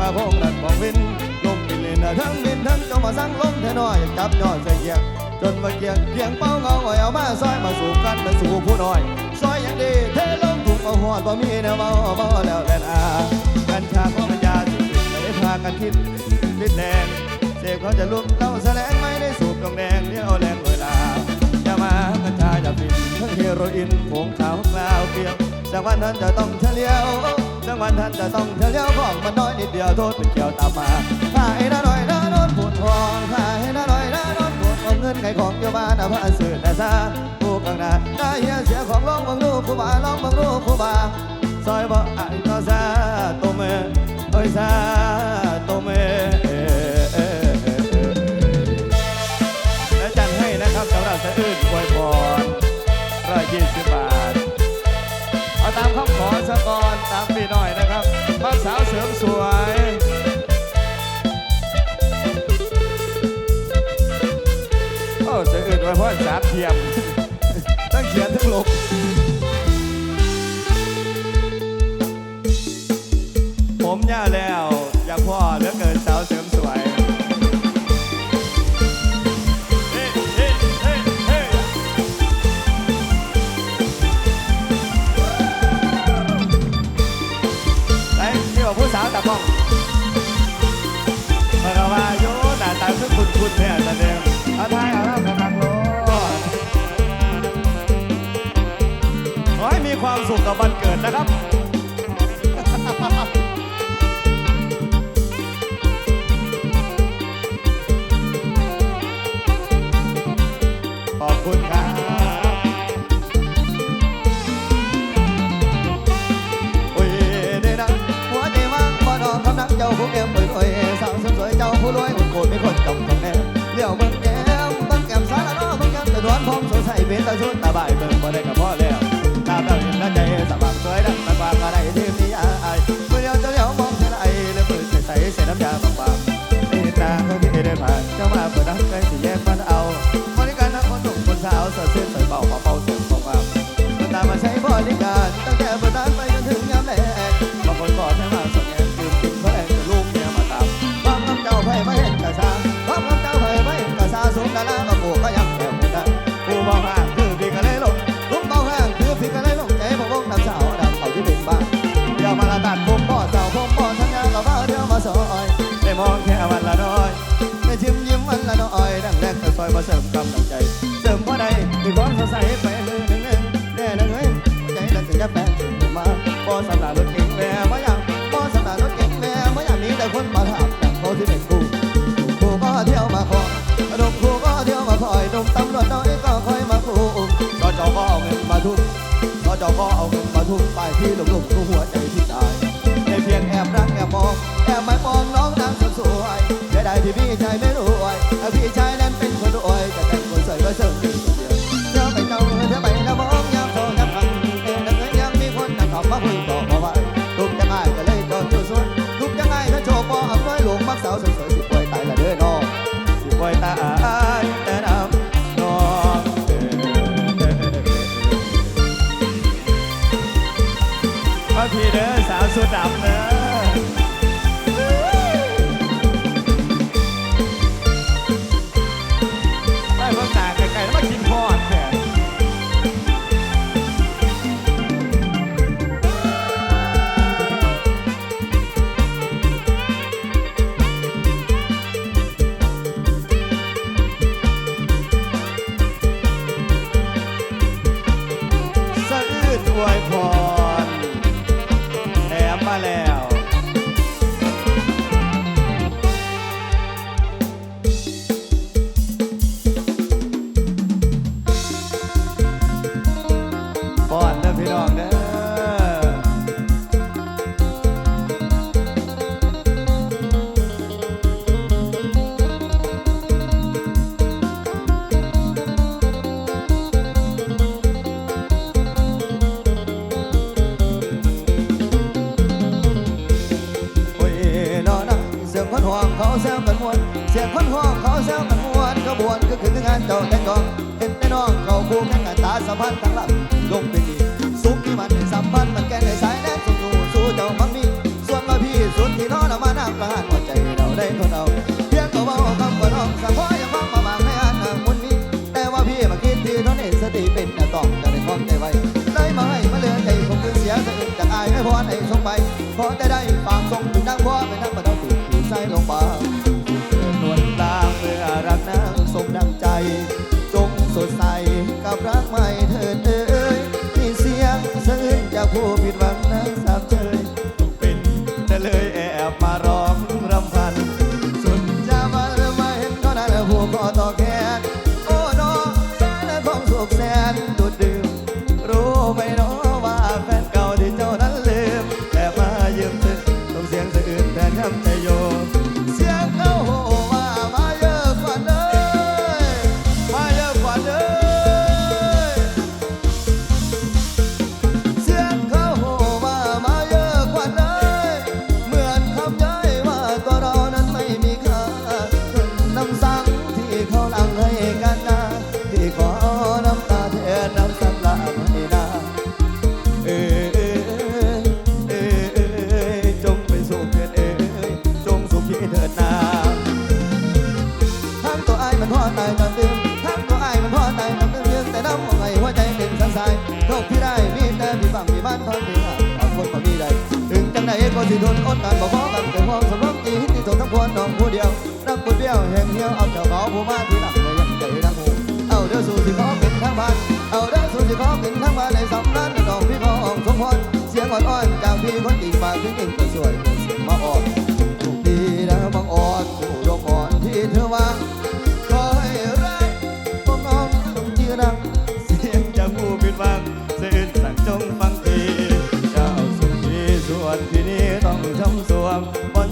มาพงนันมองวินลมบินลินทั้งบินทั้งจงมาสร้างลมแท่น้อยจับยอดใส่เกียงจนมาเกียงเกียงเป้าเงาอ่อยเอามาซอยมาสู่กันมาสู่ผู้น้อยซอยอย่างดีเทลงถุงเอาหอดบ่มีแนวเมาเมาแล้วแลนอากัญชาของปัญญาสิไม่ได้พากันคิดลิดแรงเสพเขาจะลุกเล่าแสลงไม่ได้สูบตรงแดงเดี๋ยวแรงเลยลาอย่ามากัญชาอย่าฟินทั้งเฮโรอีนผงขาวกล่าวเกลียวสักวันท่านจะต้องเฉลียว สักวันท่านจะต้องเฉลียวของมันน้อยนิดเดียวโทษเป็นเกี่ยวตามมาถ้าให้น้าหน่อยน้าโดนปวดทองถ้าให้น้าหน่อยน้าโดนปวดเอาเงินไขของเกี่ยวบ้านอาผ้าสื่อแต่ซาผู้กลางหน้าได้เฮียเสียของร้องบังลูกผู้บ่าร้องบังลูกผู้บ่าซอยบ่ไอ้ก็ซาโตเมเอ้ยซาโตเมและจันให้นะครับสำหรับสะอื้นอวยพรร้อยยี่สิบบาท ตามคำขอสะกอนตามปีหน่อยนะครับบ้านสาวเสริมสวยโอ้สะอื้นอวยพรสามเทียม ตั้งเขียนทั้งลบผมย่าแล้ว บันเกิดนะครับขอบคุณครับโอ้ยเด้นะหัวใจว่างบ่นอนคำนักเจ้าผู้แก้มเปิดโอ้ยสาวสวยเจ้าผู้รวยหุ่นโคตรมีคนจำตรงแน่เลี้ยวเบิ่งแก้มเบิ่งแก้มสารน้อเบิ่งแก้มแต่ดวนพร้อมสดใสเป็นตาชุดตาบ่ายเบิ่งบ่ได้กับพ่อแล้ว ตาเต้าเห็นแล้วใจสบายสวยดังตะวางอะไรที่มีอายเมื่อเดียวจะเดียวมองเห็นไอ้เลือเปิดใสใส่น้ำยาบางๆไม่เห็นตาเขาที่ได้ผ่านเจ้ามาเปิดน้ำใกล้สิแยกมันเอาบริการทั้งคนหนุ่มคนสาวสดชื่นส่เบามาเบา มาเสริมกำลังใจ เสริมว่าใดเป็นความสดใสไปมือหนึ่งหนึ่งแน่นั่นเฮ้ยใจนั่นถึงจะแปลมาบ่สำหรับรถเก่งแม่มาอย่างบ่สำหรับรถเก่งแม่มาอย่างนี้แต่คนมาถามแต่เขาที่เป็นกูกูก็เที่ยวมาคอยนมกูก็เที่ยวมาคอยนมตำรวจน้อยก็คอยมากูจอจอก็เอาเงินมาทุ่มจอจอก็เอาเงินมาทุ่มไปที่หลุมหลุมกูหัวใจที่ตายในเพียงแอบรักแอบมองแอบไม่มองน้องนางสวยเสียดาที่พี่ชายไม่รวยพี่ชายนั้นเป็น หลงมักสาวสวยๆสิปล่อยตายละเด้อน้องสิปล่อยตาย บ่สิทนอดการบ่พอกันแต่ความสมองตีที่ตกทั้งควรน้องผู้เดียวนักบุญเบี้ยวแห่งเหี่ยวเอาเจ้าเบาผู้มาที่หลังในยังใจทั้งหูเอาเด้อสู่สิขอเป็นทั้งบ้านเอาเด้อสู่สิขอเป็นทั้งบ้านในสำนักน้องพี่ขออ่องสมพรเสียงอ่อนๆจากพี่คนอีกฝากถึงเองก็สวยเมาอ่อนถูกดีแล้วบางอ่อนถูกดองอ่อนที่เธอวาง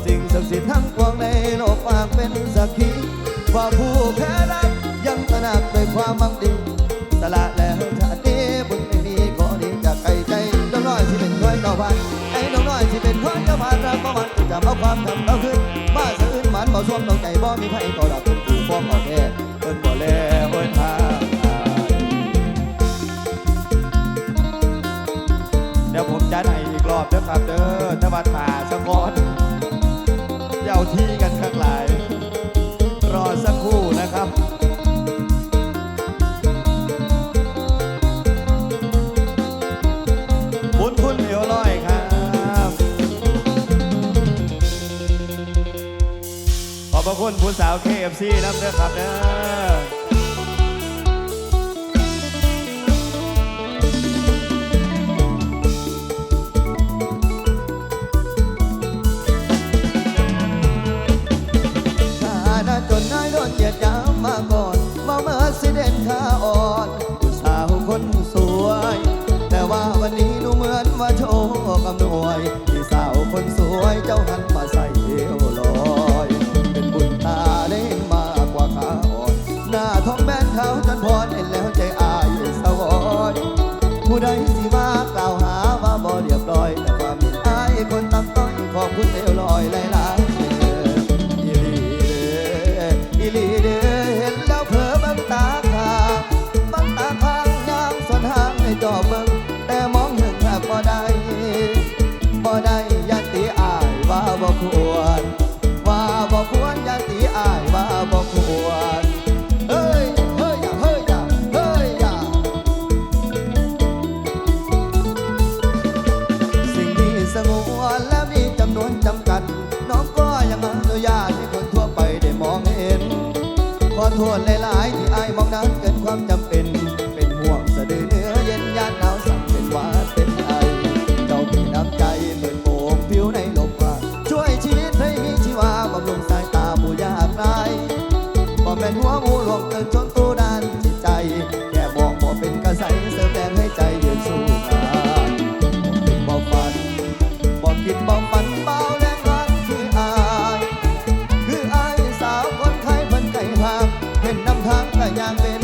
สิ่งศักดิ์สิทธิ์ทั้งปวงในโลกฝากเป็นสักขีว่าผู้แพ้รักยังตระหนักด้วยความมั่งดีสละแล้วชาตินี้บุญไม่มีขอดีจากไกลใจน้องน้อยที่เป็นคนเจ้าพันไอ้น้องน้อยที่เป็นคนเจ้าพันรัประวันจะเอาความทำเอาขึ้นมาสะอื้นหมันบ่สวมต้องใจบ่มีไผต่อรับเป็นผู้ฟ้องออกแท้เปิ้นบ่แลเปิ้นหาเดี๋ยวผมจะให้อีกรอบเด้อครับเด้อตะวันมาสะกอนาที่กันทั้งหลาย รอสักครู่นะครับบุญคุณเหลียวลอยครับ ขอบพระคุณผู้สาว KFC น้ำเด้อครับเด้อ bodai ya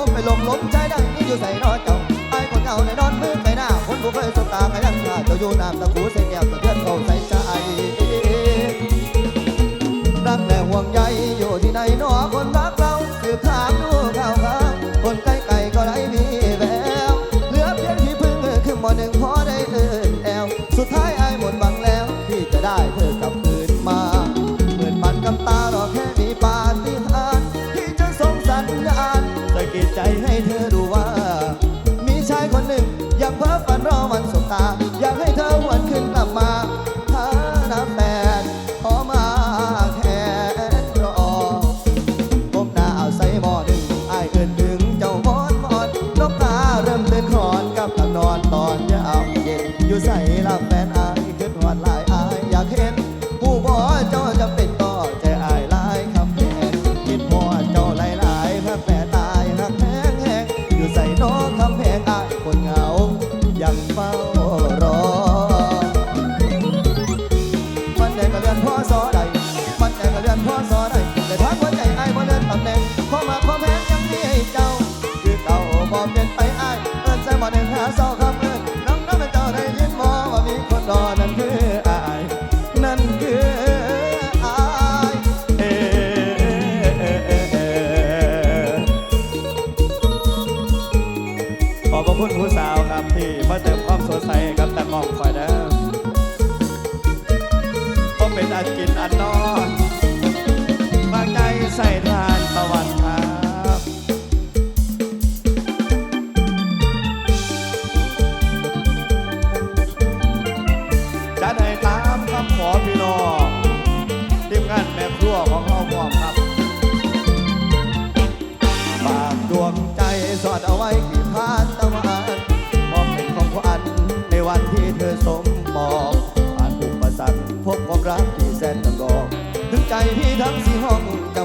ผมไปลมล้มใจดังนี้อยู่ใส่นอเจ้าไอ้คนเงาในนอนมือไก่หน้าคนบุเคยสบตาไก่ยันยาเจ้าอยู่น้ำตะคูเส่แก้วตะเพื่อนเขาใส่ใจ making a noise.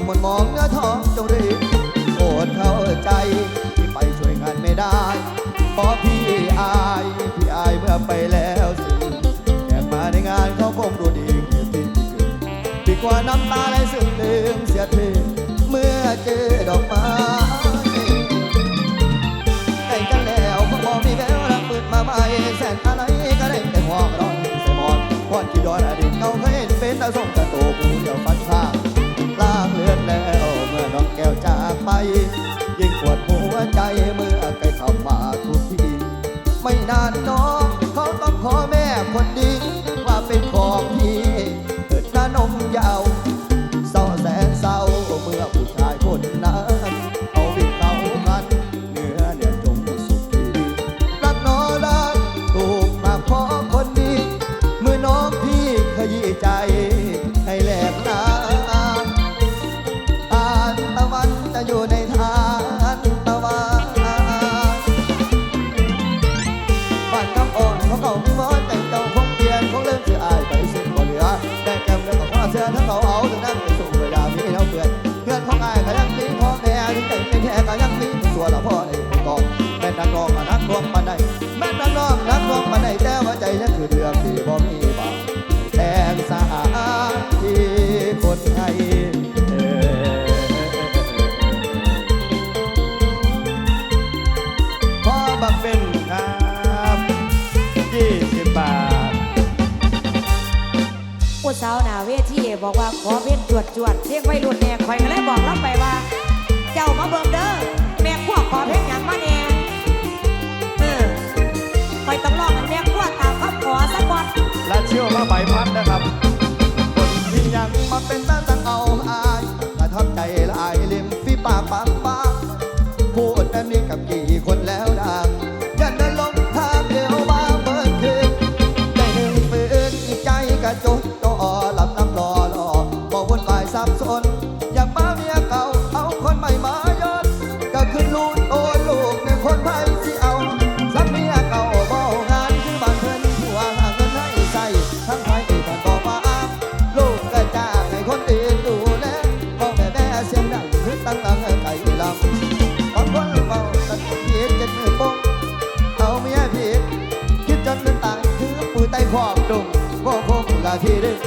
มนมองเนื้อทองจงรีบโอดเข้าใจที่ไปช่วยงานไม่ได้เพราะพี่อายพี่อายเมื่อไปแล้วสิแขกมาในงานเขาคงดูดีที่พี่เกิดดีกว่าน้ำตาไหลซึมลืมเสียทีเมื่อเจอดอกไม้ใกล้กันแล้วเขาอกมีแววรักมืนมาใหม่แสนอะไรก็ได้แต่หวงร้อนใส่หมอนพอนที่ดอยอดีตเขาเคยเป็นตาส่งตะโตกู aê. ยังคือเรื่องที่บ่มีบังแต่งสาที่คนไทยพ่อบัเป็นครับยี่สิบบาทผู้สาวหนาเวทีบอกว่าขอเพลนจวดจวดเพลงไว้รุ่น พี่ดึก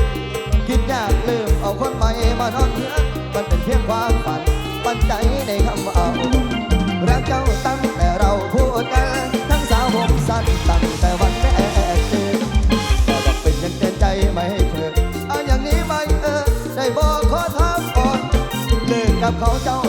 คิดยากลืมเอาคนใหม่มานอนเพื่อนมันเป็นเพียงความฝันปันใจในคำเอา รักเจ้าตั้งแต่เราพูดกัน ทั้งสาวผมสั้นตั้งแต่วันแรกเจอแต่บอกเป็นยังเต็มใจไม่ห้เพื่อเอาอย่างนี้ไหมเออ ได้บอกขอถาก่อนเลิกกับเขาเจ้า